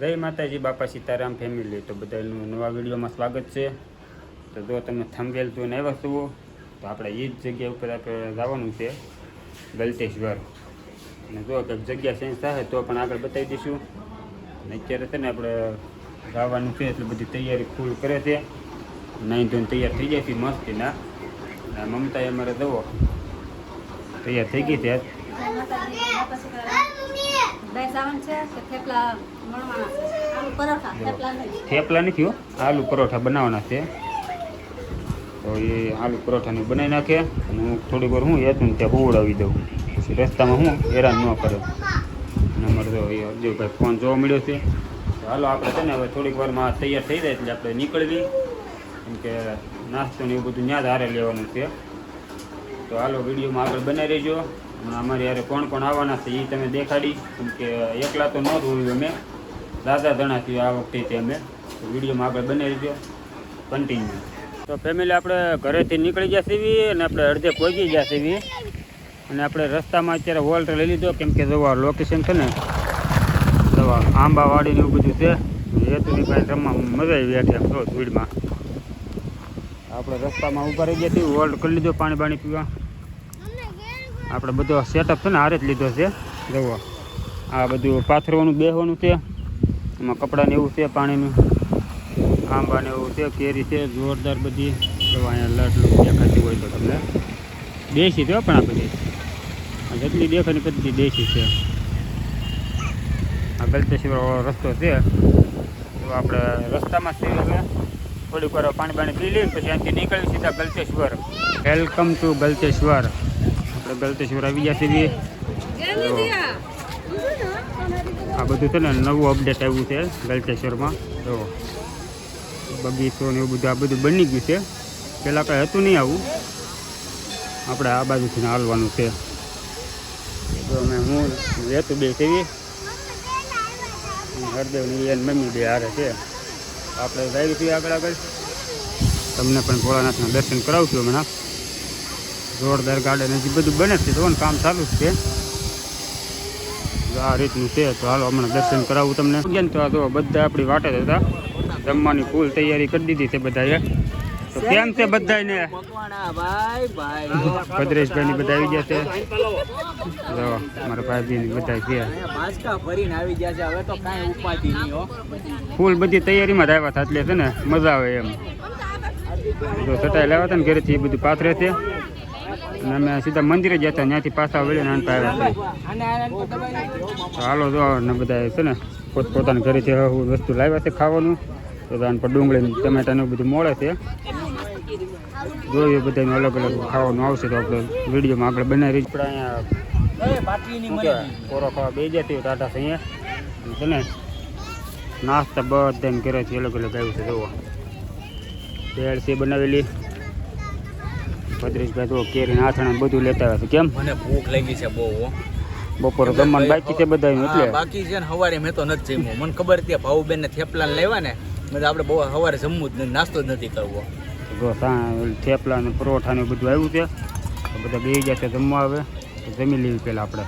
જય માતાજી, બાપા સીતારામ ફેમિલી તો બધાનું નવા વિડીયોમાં સ્વાગત છે. તો જો તમે થંબેલ જોઈને આવ્યા છો, તો આપણે એ જ જગ્યા ઉપર આપણે જવાનું છે, ગલતેશ્વર. અને જો કંઈક જગ્યા ચેન્જ થાય તો પણ આગળ બતાવી દઈશું. અને અત્યારે છે ને આપણે જવાનું છે, એટલે બધી તૈયારી ફૂલ કરે છે. નહીં ધોઈને તૈયાર થઈ જાય છે મસ્તીના. અને મમતાએ અમારે જવો તૈયાર થઈ ગઈ છે. દાળ છે કે થેપલા મળવાના છે? આલુ પરોઠા થેપલા નહીં. થેપલા નથી હો આલુ પરોઠા બનાવવાના છે. તો એ આલુ પરોઠાને બનાવી નાખે અને હું થોડીક વાર હું હેતું ત્યાં હુવડાવી દઉં. પછી રસ્તામાં હું હેરાન ન કરે. અને અમારે તો એ અર્જુનભાઈ ફોન જોવા મળ્યો છે. તો હાલો આપણે છે ને હવે થોડીક વારમાં તૈયાર થઈ જાય એટલે આપણે નીકળવી. કેમ કે નાસ્તો ને એવું બધું ત્યાં જ હારે લેવાનું છે. તો હાલો વિડીયોમાં આગળ બનાવી રહેજો. અમારી યારે કોણ કોણ આવવાના છે એ તમે દેખાડી. કેમ કે એકલા તો ન જ અમે. દાદા જણાથી આ વખતે અમે. વિડીયોમાં આગળ બનાવી રહેજો કન્ટિન્યુ તો ફેમિલી આપણે ઘરેથી નીકળી ગયા સીવી અને આપણે અડધે પહોંચી ગયા સીવી અને આપણે રસ્તામાં અત્યારે વોલ્ટ લઈ લીધો. કેમ કે જવા લોકેશન છે ને જવા આંબાવાડી ને એવું બધું છે. હેતુની પાસે રમવા મજા આવી આમ જો સ્પીડમાં આપણે રસ્તામાં ઊભા રહી ગયા છીએ. વોલ્ટ કરી લીધો, પાણી બાણી પીવા. આપણે બધો સેટઅપ છે ને હારે જ લીધો છે. જુઓ. આ બધું પાથરવાનું, બેહવાનું છે. એમાં કપડાને એવું છે, પાણીનું. આંબાને એવું છે, કેરી છે, જોરદાર બધી. જો અહીંયા લટ લૂટ દેખાતી હોય તો તમને. દેશી છે પણ આ બધી. જેટલી દેખાય ને બધી દેશી છે. આ ગલતેશ્વર રસ્તો છે. તો આપણે રસ્તામાં જ હવે થોડીક વાર પાણી પાણી પી લઈએ પછી અહીંથી નીકળી સીધા ગલતેશ્વર. Welcome to Galteshwar. આપણે ગલતેશ્વર આવી ગયા છીએ. આ બધું છે ને નવું અપડેટ આવ્યું છે ગલતેશ્વરમાં. તો બગીચો ને એવું બધું આ બધું બની ગયું છે. પહેલાં કાંઈ હતું નહીં આવું. આપણે આ બાજુથી હાલવાનું છે. તો અમે હું રહેતું બે સેવી હરદેવની એન મમ્મી બે હારે છે. આપણે જાય છીએ આગળ આગળ. તમને પણ ભોળાનાથના દર્શન કરાવશું હમણાં. જોરદાર ગાર્ડન હજી બધું બને છે. તો કામ ચાલુ જ છે. આ રીતનું છે, તો હાલો હમણાં દર્શન કરાવું તમને. કેમ તો આ જો બધા આપણી વાટે હતા. જમવાની ફૂલ તૈયારી કરી દીધી છે બધાએ. તો કેમ છે બધાને ભાઈ ભાઈ ભદ્રેશભાઈ ની બધા આવી ગયા છે. જો મારા ભાઈ બધા છે ગયા. ફૂલ બધી તૈયારીમાં જ આવ્યા હતા છે ને, મજા આવે એમ. જો ચટાઈ લાવ્યા હતા ને ઘરેથી એ બધું પાથરે છે. અને અમે સીધા મંદિરે જતા ત્યાંથી પાછા વળીને આનતા આવ્યા હાલો જો ને બધા છે ને પોત પોતાના ઘરેથી વસ્તુ લાવ્યા છે ખાવાનું. તો આન પર ડુંગળી ને ટમેટા ને એવું બધું મળે છે. જોઈએ બધાનું અલગ અલગ ખાવાનું આવશે તો આપણે વિડીયોમાં આગળ બનાવી આપણે અહીંયા કોરો ખાવા બે જતી ટાટા છે અહીંયા. છે ને, નાસ્તા બધા એમ ઘરેથી અલગ અલગ આવ્યું છે જોવા ભેળ છે બનાવેલી. ભદ્રેશભાઈ તો કેરી નાથણા બધું લેતા આવ્યા છે. કેમ? મને ભૂખ લાગી છે બહુ. બપોરે જમવાનું બાકી છે બધા એટલે? બાકી છે ને સવારે મેં તો નથી જમ્યું. મને ખબર હતી ભાઉબેન ને થેપલા લેવા ને મેં આપણે બહુ સવારે જમવું જ નાસ્તો જ નથી કરવો. જો થેપલા ને પરોઠા ને બધું આવ્યું છે બધા બે જશે જમવા આવે જમી લેવી પેલા આપણે.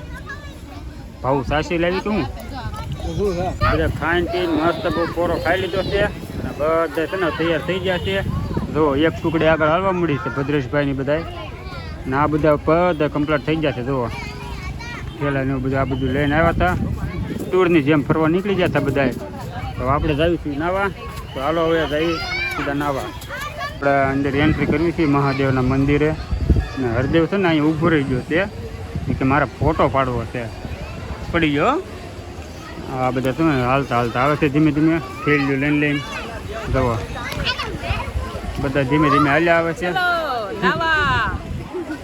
ભાવ સાસી લાવી કે હું? બધા ખાઈને પીને મસ્ત બહુ પોરો ખાઈ લીધો છે. અને બધા છે ને તૈયાર થઈ ગયા છે. જો, એક ટુકડી આગળ હાલવા મળી છે ભદ્રેશભાઈ ની બધા ને આ બધા બધા કમ્પ્લીટ થઈ ગયા છે, જુઓ. ને એવું બધું આ બધું લઈને આવ્યા હતા. ટૂરની જેમ ફરવા નીકળી ગયા હતા બધા તો આપણે જઈશું નાવા. તો હાલો હવે જઈ સીધા નાવા. આપણે અંદર એન્ટ્રી કરવી છે મહાદેવના મંદિરે. અને હરદેવ છે ને અહીં ઊભો રહી ગયો છે. કે મારે ફોટો પાડવો છે. પડી ગયો આ બધા તમે હાલતા હાલતા આવે છે ધીમે ધીમે. ફેલ્યું લઈને લઈને. જવો બધા ધીમે ધીમે હાલ્યા આવે છે.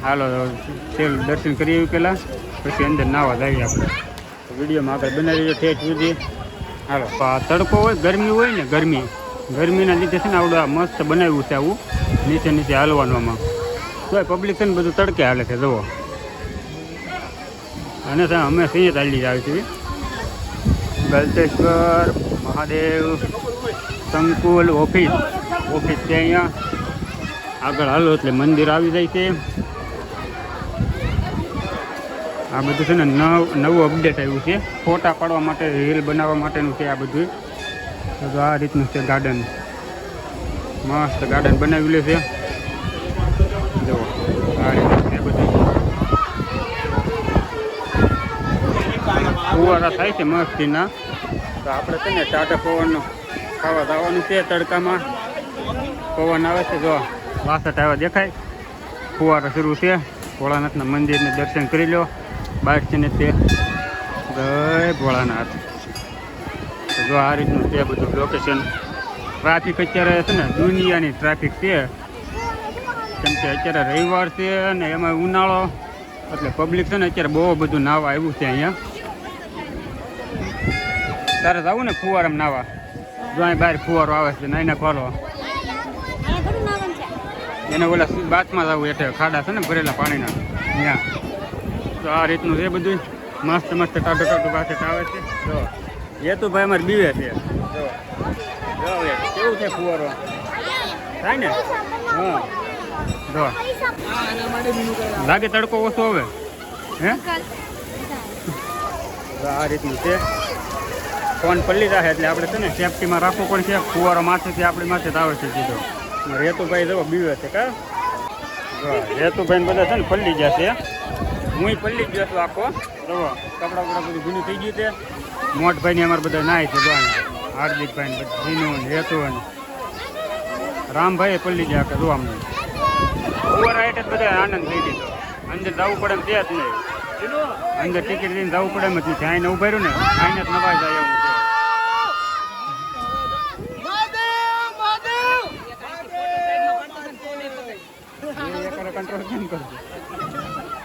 હાલો તેલ દર્શન કરી આવ્યું પહેલાં પછી અંદર નાવા જઈએ આપણે. વિડીયોમાં આગળ બનાવી ઠેઠ સુધી. હાલો તડકો હોય ગરમી હોય ને ગરમી. ગરમીના લીધે છે ને આવડું આ મસ્ત બનાવ્યું છે આવું. નીચે નીચે હાલવાનું આમાં તો પબ્લિક છે ને બધું તડકે હાલે છે જુઓ. અને સાહેબ અમે સિંહ ચાલી આવી છીએ. ગલતેશ્વર મહાદેવ સંકુલ ઓફિસ. ઓફિસ છે અહીંયા. આગળ હાલો એટલે મંદિર આવી જાય છે. આ બધું છે ને નવ નવું અપડેટ આવ્યું છે. ફોટા પાડવા માટે રીલ બનાવવા માટેનું છે આ બધું. તો આ રીતનું છે ગાર્ડન મસ્ત ગાર્ડન બનાવેલું છે. જુઓ, આ રીતનું છે બધું. ફુવારા થાય છે મસ્તીના. તો આપણે છે ને ટાટા પવન ખાવા જવાનું છે તડકામાં. પવન આવે છે, જો વાસઠ આવ્યા દેખાય. ફુવારા શરૂ છે. ભોળાનાથના મંદિરને દર્શન કરી લો. બહાર છે ને તે. જય ભોળાનાથ. જો આ રીતનું તે બધું લોકેશન ટ્રાફિક અત્યારે છે ને, દુનિયાની ટ્રાફિક છે. કેમ કે અત્યારે રવિવાર છે અને એમાં ઉનાળો. એટલે પબ્લિક છે ને, અત્યારે બહુ બધું નાવા આવ્યું છે અહીંયા. તારે જવું ને ફુવારામાં નાવા? જો અહીં બહાર ફુવારો આવે છે, નાઈ નાખવાનો અહીંયા થોડું નાવાનું છે એને ઓલા બાથમાં જવું એટલે ખાડા છે ને ભરેલા પાણીના, ત્યાં. તો આ રીતનું છે બધું મસ્ત મસ્ત ટાટો ટાટો પાસે આવે છે. જો. એ તો ભાઈ અમારે બીવે છે. જો. કેવું છે ફુવારો? થાય ને? હા. જો. લાગે તડકો ઓછો હવે? હે? આ રીતનું છે. ફોન પલ્લી રાખે એટલે આપણે છે ને સેફટીમાં રાખવું પણ છે ફુવારો માથેથી આપણી માથે જ છે સીધો. રેતુભાઈ જવા બીવે છે કા? રેતુભાઈ બધા છે ને પલ્લી ગયા છે. હું પલ્લી ગયો છું આખો. કપડા બપડા બધું ભીનું થઈ ગયું છે. મોટભાઈ ને અમારે બધા નાય છે હાર્દિકભાઈ ને ભીનું ને રેતુ ને. રામભાઈ પલ્લી ગયા કે જો અમને ઓવરહાઈટ જ બધા આનંદ થઈ દીધો અંદર જવું પડે એમ છે જ નહીં. અંદર ટિકિટ લઈને જવું પડે એમ જ નથી ઊભા રહ્યું ને આઈને જ નવાઈ જાય એવું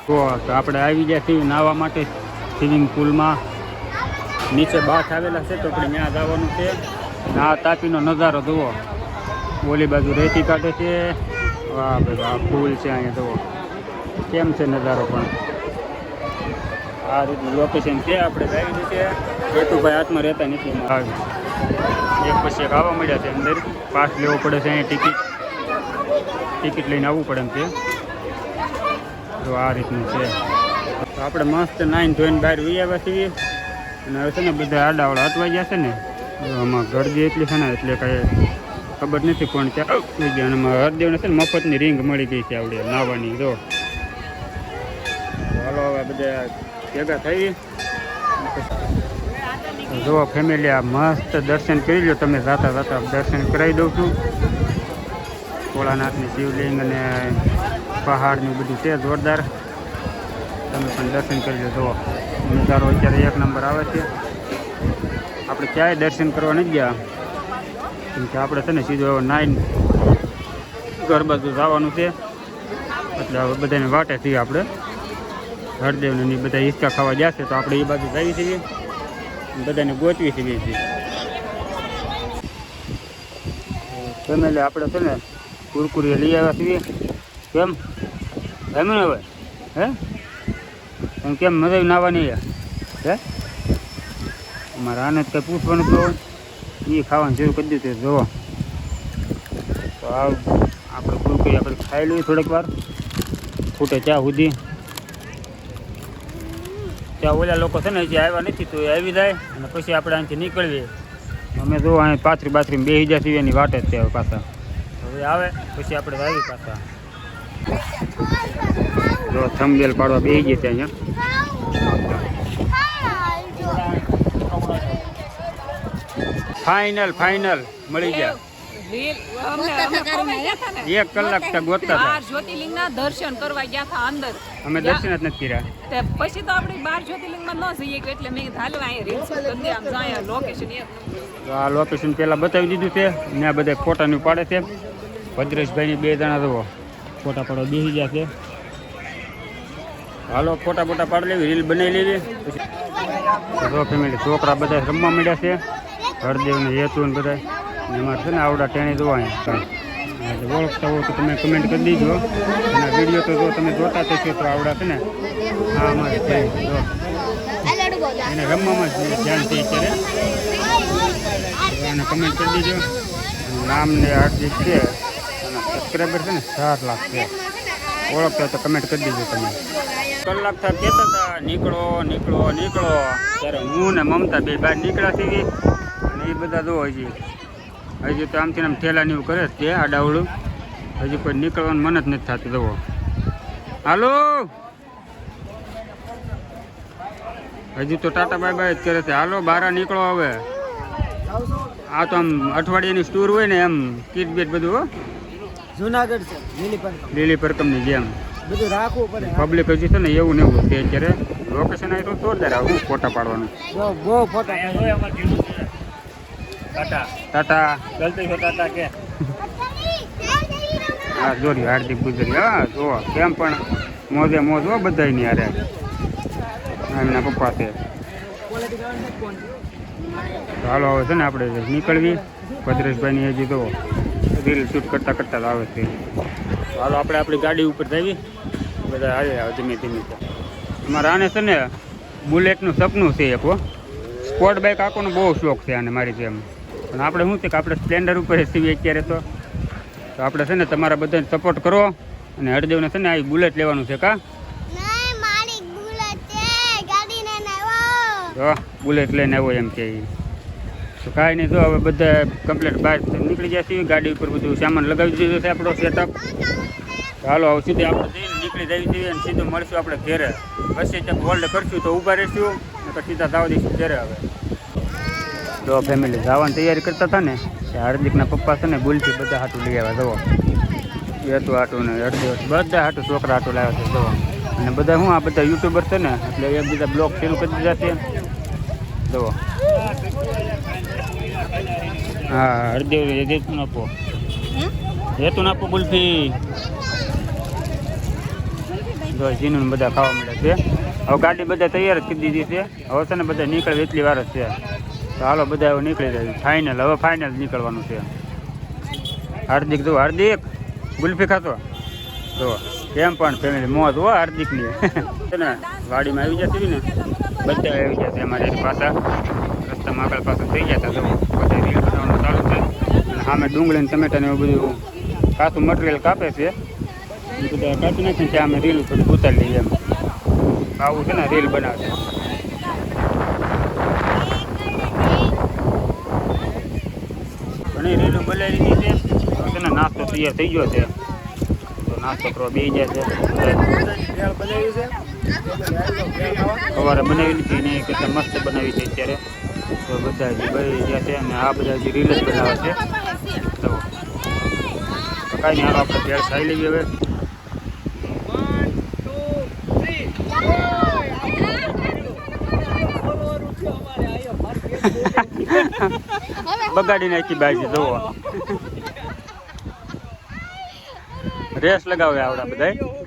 તો આપણે આવી ગયા છીએ નાહવા માટે સ્વિમિંગ પુલમાં. નીચે બાથ આવેલા છે, તો આપણે ત્યાં જવાનું છે. આ તાપીનો નજારો જુઓ. ઓલી બાજુ રેતી કાઢે છે. વાહ ભાઈ વાહ, ફૂલ છે અહીંયા જુઓ. કેમ છે નજારો પણ? આ રીતનું લોકેશન છે, આપણે જઈ છે. કેતુભાઈ હાથમાં રહેતા નથી. એક પછી એક આવવા મળ્યા છે અંદર. પાસ લેવો પડે છે અહીંયા ટિકિટ ટિકિટ લઈને આવવું પડે એમ છે તો આ રીતનું છે. તો આપણે મસ્ત નાઈન ધોઈને બહાર વી આવ્યા છીએ અને હવે છે ને બધા આડાવાળા અટવાઈ ગયા છે ને. આમાં ગરદી એટલી છે ને, એટલે કાંઈ ખબર નથી કોણ ત્યાં થઈ ગયા. અને હરદેવને છે ને મફતની રિંગ મળી ગઈ છે આવડે, નાવાની, જો. હાલો હવે બધા ભેગા થઈ. જો ફેમિલી આ મસ્ત દર્શન કરી લો તમે જાતા જાતા દર્શન કરાવી દઉં છું. ભોળાનાથની શિવલિંગ અને પહાડનું બધું છે, જોરદાર. તમે પણ દર્શન કરી લો જુઓ. નજારો અત્યારે એક નંબર આવે છે. આપણે ક્યાંય દર્શન કરવા નથી ગયા. કેમ કે આપણે છે ને સીધો નાઈન ઘર બાજુ જવાનું છે. એટલે હવે બધાને વાટે છીએ આપણે. હરદેવને બધા હિંચકા ખાવા જશે તો આપણે એ બાજુ જઈ છીએ. બધાને ગોતવી શકીએ છીએ ફેમિલી આપણે છે ને કુરકુરી લઈ આવ્યા છીએ. કેમ? એમ ને હવે? હે? એમ કેમ મજા નાવાની? હે? અમારે આને કંઈ પૂછવાનું તો એ ખાવાનું શરૂ કરી દીધું જુઓ તો આ આપણે કુરકુરી આપણે ખાઈ લઈએ થોડીક વાર. ફૂટે ચા સુધી. ત્યાં ઓલા લોકો છે ને, હજી આવ્યા નથી તો એ આવી જાય અને પછી આપણે અહીંથી નીકળીએ. અમે જો અહીં પાથરી બાથરી બેસી છીએ એની વાટે જ છે પાછા. હવે આવે પછી આપણે વાવી પાછા. જો થંબેલ પાડવા બે ગયા ત્યાં અહીંયા. ફાઇનલ ફાઇનલ મળી ગયા. ને? એક કલાક ત્યાં ગોતતા હતા દર્શન કરવા ગયા હતા અંદર. અમે દર્શન જ નથી કર્યા. તે પછી તો આપણે બાર જ્યોતિર્લિંગમાં ન જઈએ એટલે મેં અહીંયા રીલ્સ લોકેશન એક તો આ લોકેશન પેલા બતાવી દીધું છે. ને આ બધા ફોટાનું પાડે છે. ભદ્રેશભાઈની બે જણા તો ફોટા પાડવા બેસી ગયા છે. હાલો, ફોટા ફોટા પાડી લેવી, રીલ બનાવી લેવી. પછી છોકરા બધા રમવા મળ્યા છે. હરદેવ ને હેતુ ને બધા એમાં છે ને આવડા ટેણી જોવા ઓળખતા હોય તો તમે કમેન્ટ કરી દીજો. અને વીડિયો તો જો તમે જોતા છો તો આવડા છે ને. હા, અમારે એને રમવામાં જ ધ્યાન છે અત્યારે. એને કમેન્ટ કરી દીજો. નામ ને હાર્દિક છે. સબસ્ક્રાઈબર છે ને? સાત લાખ છે. તો કમેન્ટ કરી દીજો તમે. કલાક થાય કહેતા હતા, નીકળો નીકળો નીકળો. ત્યારે હું ને મમતા બે બહાર નીકળ્યા થઈ અને એ બધા જો હજી હજી તો આમથી આમ ઠેલા એવું કરે છે તે ડાવડું હજી કોઈ નીકળવાનું મન જ નથી થતું જવો હાલો? હજી તો ટાટા બાય બાય જ કરે છે. હાલો, બારા નીકળો હવે. આ તો આમ અઠવાડિયાની સ્ટોર હોય ને એમ કીટ બીટ બધું જુનાગઢ છે લીલી પણ લીલી પરકમની જેમ બધું રાખવું પડે. પબ્લિક હજી છે ને એવું ને એવું કે અત્યારે લોકેશન આવી તો જોરદાર આવું હું ફોટા પાડવાનું. બહુ બહુ ફોટા ટાટા ગલતી છે. ટાટા. કે. હા જોરી હાર્દિક ગુજરી. હા જો કેમ પણ મોજે મોજ હો બધા ની અરે એમના પપ્પા છે. તો હાલો હવે છે ને આપણે નીકળવી. ભદ્રેશભાઈની હજી તો રીલ શૂટ કરતા કરતા આવે છે. હાલો આપણે આપણી ગાડી ઉપર જઈએ. બધા આવે ધીમે ધીમે. મારા આને છે ને બુલેટનું સપનું છે એક હો. સ્પોર્ટ બાઇક આખોનો બહુ શોખ છે આને મારી જેમ. પણ આપણે શું છે કે આપણે સ્પ્લેન્ડર ઉપર સીવીએ અત્યારે તો. તો આપણે છે ને તમારા બધાને સપોર્ટ કરો અને હરદેવને છે ને આ બુલેટ લેવાનું છે કા? બુલેટ લઈને આવ્યો એમ કે. તો કાંઈ નહીં, જો હવે બધા કમ્પ્લીટ બહાર નીકળી જાય છે ગાડી ઉપર બધું સામાન લગાવી દીધું છે આપણો સેટઅપ તો હાલો, હવે સીધે આપણે જઈને નીકળી જઈએ છીએ અને સીધું મળશું આપણે ઘેરે. પછી ત્યાં હોલ્ડ કરશું તો ઊભા રહીશું, નકર સીધા જવા દઈશું ઘેરે હવે. જો ફેમિલી જવાની તૈયારી કરતા હતા ને તે હાર્દિકના પપ્પા છે ને બુલથી બધા હાટું લઈ આવ્યા, જુઓ. એતું હાટું ને હરદેવ બધા હાટું છોકરા હાટું લાવ્યા છે, જુઓ. અને બધા શું આ બધા યુટ્યુબર છે ને, એટલે એક બીજા બ્લોગ શરૂ કરી દીધા છે. જુઓ. હા હરદેવ હેતું આપો. હેતું આપો ગુલ્ફી જો જીનું બધા ખાવા મળે છે. હવે ગાડી બધા તૈયાર કરી દીધી છે. હવે છે ને બધા નીકળે એટલી વાર છે. તો હાલો બધા હવે નીકળી જાય. ફાઇનલ હવે ફાઇનલ નીકળવાનું છે. હાર્દિક જો હાર્દિક. ગુલ્ફી ખાતો? જો એમ પણ ફેમિલી મોત હો હાર્દિકની. છે ને, વાડીમાં આવી જતી ને બધા આવી જશે અમારે પાછા. રસ્તામાં આગળ પાછળ થઈ ગયા હતા જો બધા રીલ બનાવવાનું સામે ડુંગળી ને ટમેટા ને એવું બધું કાચું મટીરિયલ કાપે છે. એ બધા કાપી નાખીને ત્યાં અમે રીલ ઉપર ઉતારી લઈએ એમ. આવું છે ને રીલ બનાવે. ઘણી રીલો બનાવી દીધી છે. છે ને નાસ્તો તૈયાર થઈ ગયો છે. તો નાસ્તો કરવા બે જાય છે. સવારે બનાવી લીધી ને કેટલા મસ્ત બનાવી છે અત્યારે. તો બધા હજી ભાઈ ગયા છે અને આ બધા હજી રીલ જ બનાવે છે. કાંઈ હાલો આપણે ભેળ ખાઈ લેવી હવે. બગાડી નાખી બાજી જોવા રેસ લગાવે આવડા બધાય.